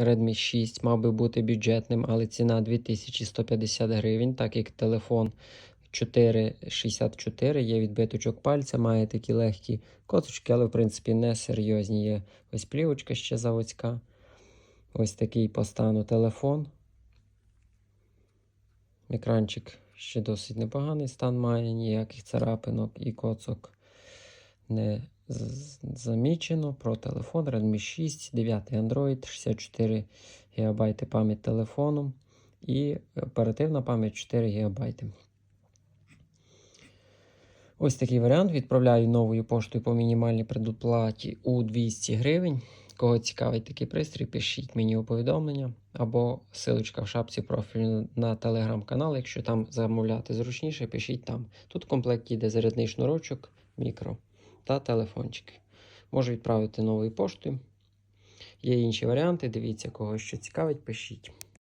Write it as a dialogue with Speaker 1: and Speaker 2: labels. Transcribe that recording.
Speaker 1: Redmi 6 мав би бути бюджетним, але ціна 2150 гривень, так як телефон 464, є відбиточок пальця, має такі легкі косочки, але в принципі не серйозні. Є ось плівочка ще заводська. Ось такий по стану телефон. Екранчик ще досить непоганий стан має, ніяких царапинок і коцок не замічено. Про телефон Redmi 6, 9 Android, 64 ГБ пам'ять телефону і оперативна пам'ять 4 ГБ. Ось такий варіант. Відправляю новою поштою по мінімальній предоплаті у 200 гривень. Кого цікавить такий пристрій, пишіть мені у повідомлення або силочка в шапці профілю на телеграм-канал. Якщо там замовляти зручніше, пишіть там. Тут в комплекті йде зарядний шнурочок, мікро та телефончики. Можу відправити новою поштою. Є інші варіанти. Дивіться, кого що цікавить, пишіть.